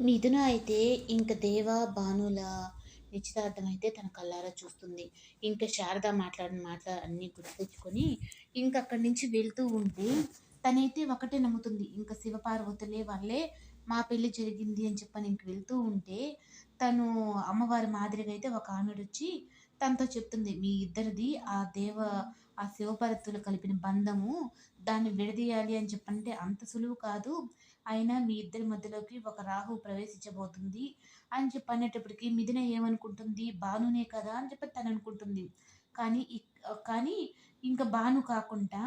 మిథున అయితే ఇంక దేవ, భానుల నిశ్చితార్థం అయితే తన కళ్ళారా చూస్తుంది. ఇంకా శారద మాట్లాడిన మాటలు అన్నీ గుర్తు ఇంకా ఇంక అక్కడి నుంచి వెళ్తూ ఉంటే తనైతే ఒకటే నమ్ముతుంది. ఇంకా శివపార్వతులే వల్లే మా పెళ్ళి జరిగింది అని చెప్పని ఇంక వెళ్తూ ఉంటే తను అమ్మవారి మాదిరిగా అయితే ఒక ఆమెడొచ్చి తనతో చెప్తుంది. మీ ఇద్దరిది ఆ దేవ ఆ శివపార్వతులు కలిపిన బంధము దాన్ని విడదీయాలి అని చెప్పంటే అంత సులువు కాదు. అయినా మీ ఇద్దరి మధ్యలోకి ఒక రాహు ప్రవేశించబోతుంది అని చెప్పి అనేటప్పటికి మిథున ఏమనుకుంటుంది బానునే కదా అని చెప్పి తను అనుకుంటుంది కానీ కానీ ఇంకా బాను కాకుండా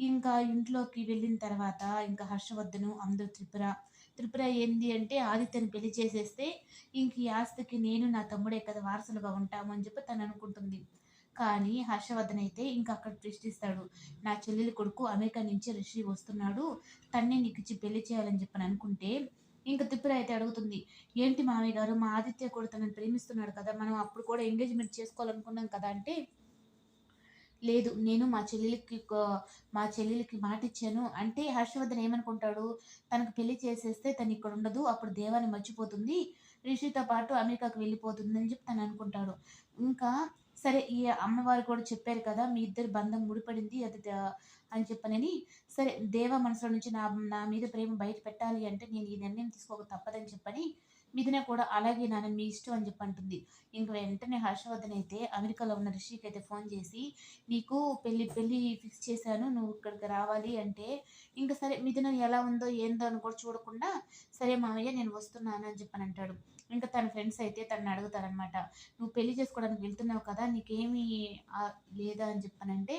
ఇంకా ఇంట్లోకి వెళ్ళిన తర్వాత ఇంకా హర్షవర్ధను అందరూ త్రిపుర త్రిపుర ఏంది అంటే ఆదిత్యని పెళ్ళి చేసేస్తే ఇంక ఈ ఆస్తికి నేను నా తమ్ముడే కదా వారసులుగా ఉంటాము అని చెప్పి తను అనుకుంటుంది. కానీ హర్షవర్ధన్ అయితే ఇంకా అక్కడ ప్రశ్నిస్తాడు నా చెల్లెలి కొడుకు అమెరికా నుంచి రిషి వస్తున్నాడు తన్నే నీకు ఇచ్చి పెళ్ళి చేయాలని చెప్పని అనుకుంటే ఇంకా త్రిపుర అయితే అడుగుతుంది ఏంటి మామయ్య గారు మా ఆదిత్య కూడా తనని ప్రేమిస్తున్నాడు కదా మనం అప్పుడు కూడా ఎంగేజ్మెంట్ చేసుకోవాలనుకున్నాం కదా అంటే లేదు నేను మా చెల్లెలికి మా చెల్లెలికి మాట ఇచ్చాను అంటే హర్షవర్ధన్ ఏమనుకుంటాడు? తనకు పెళ్ళి చేసేస్తే తను ఇక్కడ ఉండదు అప్పుడు దేవాన్ని మర్చిపోతుంది రిషితో పాటు అమెరికాకు వెళ్ళిపోతుంది అని చెప్పి తను అనుకుంటాడు. ఇంకా సరే ఈ అమ్మవారు కూడా చెప్పారు కదా మీ ఇద్దరు బంధం ముడిపడింది అది అని చెప్పనని. సరే దేవ మనసులో నుంచి నా నా మీద ప్రేమ బయట పెట్టాలి అంటే నేను ఈ నిర్ణయం తీసుకోక తప్పదని చెప్పని మిథున కూడా అలాగే నాన్న మీ ఇష్టం అని చెప్పి అంటుంది. ఇంక వెంటనే హర్షవర్ధన్ అయితే అమెరికాలో ఉన్న రిషికి అయితే ఫోన్ చేసి నీకు పెళ్ళి పెళ్ళి ఫిక్స్ చేశాను నువ్వు ఇక్కడికి రావాలి అంటే ఇంకా సరే మిథున ఎలా ఉందో ఏందో అని కూడా చూడకుండా సరే మామయ్య నేను వస్తున్నాను అని చెప్పని అంటాడు. ఇంకా తన ఫ్రెండ్స్ అయితే తనని అడుగుతారనమాట నువ్వు పెళ్ళి చేసుకోవడానికి వెళ్తున్నావు కదా నీకేమీ లేదా అని చెప్పానంటే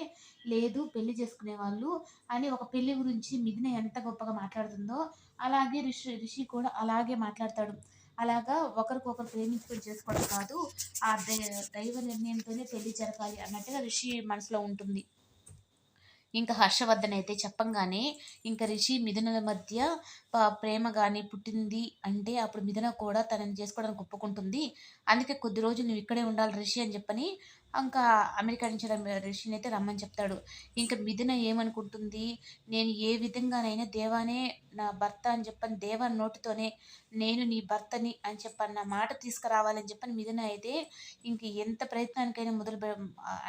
లేదు పెళ్ళి చేసుకునే వాళ్ళు అని ఒక పెళ్ళి గురించి మిథున ఎంత గొప్పగా మాట్లాడుతుందో అలాగే రిషి రిషి కూడా అలాగే మాట్లాడతాడు. అలాగా ఒకరికొకరు ప్రేమించుకొని చేసుకోవడం కాదు ఆ దైవ నిర్ణయంతోనే పెళ్ళి జరగాలి అన్నట్టుగా ఋషి మనసులో ఉంటుంది. ఇంకా హర్షవర్ధన్ అయితే చెప్పంగానే ఇంకా రిషి మిథునుల మధ్య ప్రేమ కానీ పుట్టింది అంటే అప్పుడు మిథున కూడా తనని చేసుకోవడానికి ఒప్పుకుంటుంది. అందుకే కొద్ది రోజులు నువ్వు ఇక్కడే ఉండాలి రిషి అని చెప్పని ఇంకా అమెరికా నుంచి రిషిని అయితే రమ్మని చెప్తాడు. ఇంకా మిథున ఏమనుకుంటుంది? నేను ఏ విధంగానైనా దేవానే నా భర్త అని చెప్పని దేవా నోటితోనే నేను నీ భర్తని అని చెప్పన్న మాట తీసుకురావాలని చెప్పని మిథున అయితే ఇంక ఎంత ప్రయత్నానికైనా మొదలు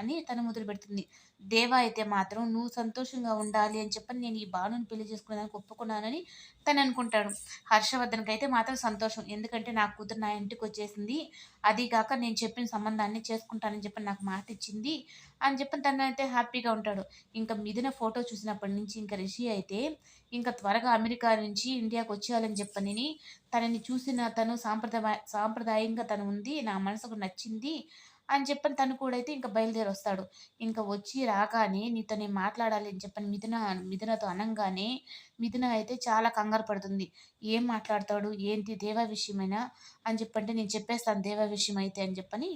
అని తను మొదలు పెడుతుంది. దేవా అయితే మాత్రం నువ్వు సంతోషంగా ఉండాలి అని చెప్పని నేను ఈ బాణుని పెళ్ళి చేసుకునేదానికి ఒప్పుకున్నానని తను అనుకుంటాడు. హర్షవర్ధన్కి అయితే మాత్రం సంతోషం. ఎందుకంటే నా కూతురు నా ఇంటికి వచ్చేసింది. అది కాక నేను చెప్పిన సంబంధాన్ని చేసుకుంటానని చెప్పి నాకు మాట ఇచ్చింది అని చెప్పి తను అయితే హ్యాపీగా ఉంటాడు. ఇంకా మిథున ఫోటో చూసినప్పటి నుంచి ఇంకా రిషి అయితే ఇంకా త్వరగా అమెరికా నుంచి ఇండియాకి వచ్చేయాలని చెప్పని తనని చూసిన తను సాంప్రదాయ సాంప్రదాయంగా తను ఉంది నా మనసుకు నచ్చింది అని చెప్పని తను కూడా అయితే ఇంకా బయలుదేరి వస్తాడు. ఇంకా వచ్చి రాగానే నీతో నేను మాట్లాడాలి అని చెప్పని మిథున మిథునతో అనంగానే మిథున అయితే చాలా కంగారు పడుతుంది. ఏం మాట్లాడతాడు? ఏంటి దేవా విషయమైనా అని చెప్పంటే నేను చెప్పేస్తాను దేవా విషయం అయితే అని చెప్పని